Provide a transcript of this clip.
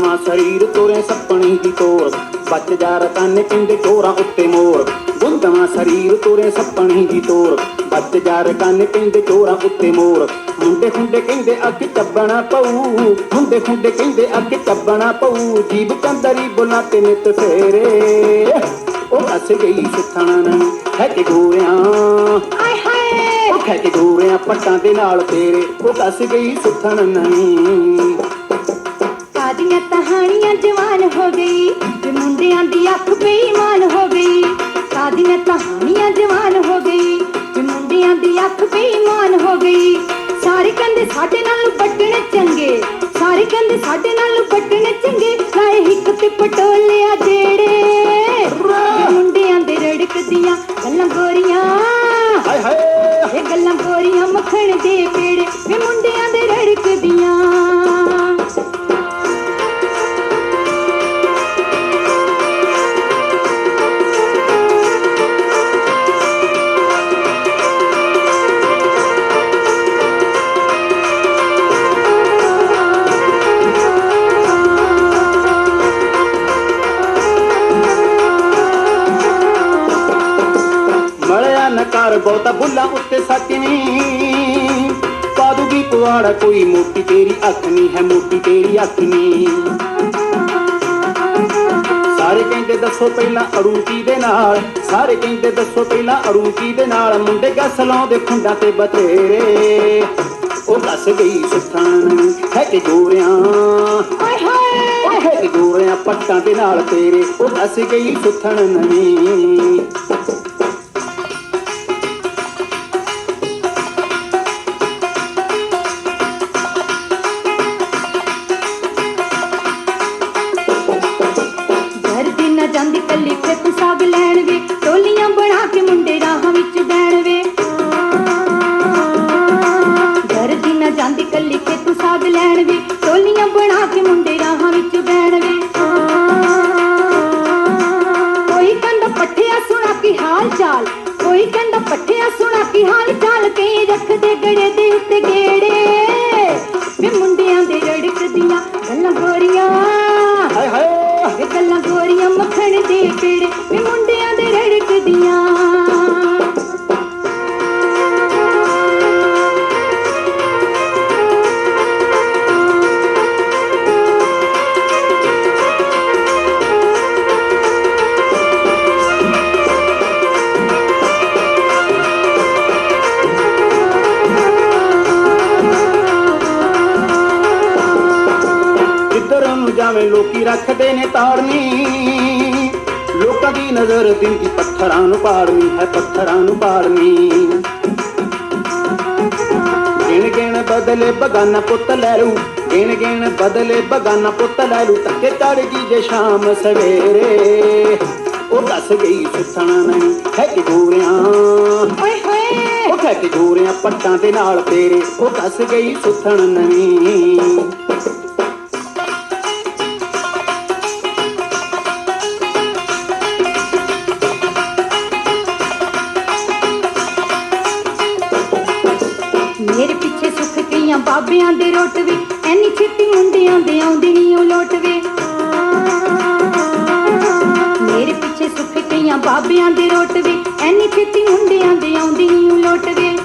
ਸਰੀਰ ਤੋਰੇ ਸੱਪਣੀ ਦੀ ਤੋਰ। ਬੱਚ ਜਾ ਰਤਨ ਪਿੰਡ ਚੋਰਾਂ ਉੱਤੇ ਮੋਰ। ਗੁੰਦਵਾ ਸਰੀਰ ਤੋਰੇ ਸੱਪਣੀ ਦੀ ਤੋਰ। ਬੱਚ ਜਾ ਰਤਨ ਪਿੰਡ ਚੋਰਾਂ ਉੱਤੇ ਮੋਰ। ਮੁੰਡੇ ਖੁੰਡੇ ਕਹਿੰਦੇ ਅੱਗ ਚੱਬਣਾ ਪਊ। ਮੁੰਡੇ ਖੁੰਡੇ ਕਹਿੰਦੇ ਅੱਗ ਚੱਬਣਾ ਪਊ। ਜੀਬ ਚੰਦਰੀ ਬੁਲਾ ਤੇ ਨਿਤ ਫੇਰੇ ਉਹ ਹੱਸ ਗਈ ਸੁਥਣ ਹੈ ਕਿ ਗੋਰਿਆਂ। ਆਏ ਹਾਏ। ਉਹ ਖੈ ਕੇ ਗੋਰਿਆਂ ਪੱਟਾਂ ਦੇ ਨਾਲ ਤੇਰੇ। ਉਹ ਕੱਸ ਗਈ ਸੁੱਥਣ ਨਹੀਂ ਕਾਦੀਆਂ ਕਹਾਣੀਆਂ ਜਵਾਨ ਹੋ ਗਈ। ਤੇ ਮੁੰਡਿਆਂ ਦੀ ਅੱਖ ਬੇਈਮਾਨ ਹੋ ਗਈ ਕਾਦੀਆਂ ਕਹਾਣੀਆਂ ਜਵਾਨ ਹੋ ਗਈ। ਤੇ ਮੁੰਡਿਆਂ ਦੀ ਅੱਖ ਬੇਈਮਾਨ ਹੋ ਗਈ, ਸਾਰੇ ਕਹਿੰਦੇ ਸਾਡੇ ਨਾਲ ਵੱਟਣੇ ਚੰਗੇ। ਸਾਰੇ ਕਹਿੰਦੇ ਸਾਡੇ ਨਾਲ ਵੱਟਣੇ ਚੰਗੇ ਲਾਏ ਹਿੱਕ ਤੇ ਪਟੋਲਿਆ ਜਿਹੜੇ ਨਕਾਰ ਬਹੁਤਾ ਬੁੱਲਾ ਉੱਤੇ ਸੱਟਣੀ ਪਾਦੂਗੀ ਪੁਆੜਾ ਕੋਈ ਮੋਟੀ ਤੇਰੀ ਅੱਖ ਨਹੀਂ ਹੈ ਮੋਟੀ ਤੇਰੀ ਅੱਖ ਨਹੀਂ ਸਾਰੇ ਕਹਿੰਦੇ ਦੱਸੋ ਪਹਿਲਾਂ ਅਰੂਪੀ ਦੇ ਨਾਲ? ਸਾਰੇ ਕਹਿੰਦੇ ਦੱਸੋ ਪਹਿਲਾਂ ਅਰੂਪੀ ਦੇ ਨਾਲ? ਮੁੰਡੇ ਗੱਸ ਲਾਉਂਦੇ ਖੁੰਡਾਂ ਤੇ ਬਤੇਰੇ ਉਹ ਦੱਸ ਗਈ ਸੁੱਥਣ ਹੈ ਕਿ ਗੋਰਿਆਂ ਹਾਏ! ਹਾਏ ਹੈ ਕਿ ਗੋਰਿਆਂ ਪੱਟਾਂ ਦੇ ਨਾਲ ਤੇਰੇ। ਉਹ ਦੱਸ ਗਈ ਸੁੱਥਣ ਨਹੀਂ ਦੀ ਕੱਲੀ ਤੇ ਤੂੰ ਸਾਗ ਲੈਣ ਵੇ, ਟੋਲੀਆਂ ਬਣਾ ਕੇ ਮੁੰਡੇ ਰਾਹਾਂ ਵਿੱਚ ਬੈਣ ਵੇ। ਘਰ ਦੀ ਨਾ ਜਾਂਦੀ ਕੱਲੀ ਤੇ ਸਾਗ ਲੈਣ ਵੇ, ਟੋਲੀਆਂ ਬਣਾ ਕੇ ਮੁੰਡੇ ਰਾਹਾਂ ਵਿੱਚ ਬੈਣ ਵੇ। ਕੋਈ ਕਹਿੰਦਾ ਪੱਠਿਆ ਸੁਣਾ ਕੀ ਹਾਲ ਚਾਲ, ਕੋਈ ਕਹਿੰਦਾ ਪੱਠਿਆ ਸੁਣਾ ਕੀ ਹਾਲ ਚਾਲ ਕਈ ਰੱਖਦੇ ਗੜੇ ਦੇ ਉੱਤੇ ਗੱਲਾਂ ਮੱਖਣ ਦੇ ਪੇੜੇ ਵੇ ਮੁੰਡਿਆਂ ਦੇ ਰੜਕਦੀਆਂ। ਜਾਵੇਂ ਲੋਕੀ ਰੱਖਦੇ ਨੇ ਤਾੜਨੀ। ਲੋਕਾਂ ਦੀ ਨਜ਼ਰ ਦਿੰਦੀ ਪੱਥਰਾਂ ਨੂੰ ਪਾੜਨੀ ਹੈ ਪੱਥਰਾਂ ਨੂੰ ਪਾੜਨੀ। ਗਿਣ ਗਿਣ ਬਦਲੇ ਬਗਾਨਾ ਪੁੱਤ ਲੈ ਲੂ ਗਿਣ ਗਿਣ ਬਦਲੇ ਬਗਾਨਾ ਪੁੱਤ ਲੈ ਲੂ ਤੱਕੇ ਚੜ ਗਈ ਜੇ ਸ਼ਾਮ ਸਵੇਰੇ। ਉਹ ਦੱਸ ਗਈ ਸੁੱਥਣਾ ਨਹੀਂ ਹੈ ਕਿ ਗੋਰਿਆਂ ਓਏ ਹੋਏ। ਉਹ ਕਹਿ ਕੇ ਗੋਰਿਆਂ ਪੱਟਾਂ ਦੇ ਨਾਲ ਤੇਰੇ ਉਹ ਦੱਸ ਗਈ ਸੁੱਥਣ ਨਹੀਂ। ਬਾਬਿਆਂ ਦੇ ਰੋਟ ਵੇ, ਐਨੀ ਛੇਤੀ ਮੁੰਡਿਆਂ ਦੇ ਆਉਂਦੀ ਨਹੀਂ ਉਹ ਲੋਟ ਵੇ। ਮੇਰੇ ਪਿੱਛੇ ਸੁੱਖ ਕਈਆਂ ਬਾਬਿਆਂ ਦੇ ਰੋਟ ਵੇ, ਐਨੀ ਛੇਤੀ ਮੁੰਡਿਆਂ ਦੇ ਆਉਂਦੀ ਨਹੀਂ ਉਹ ਲੋਟ ਵੇ।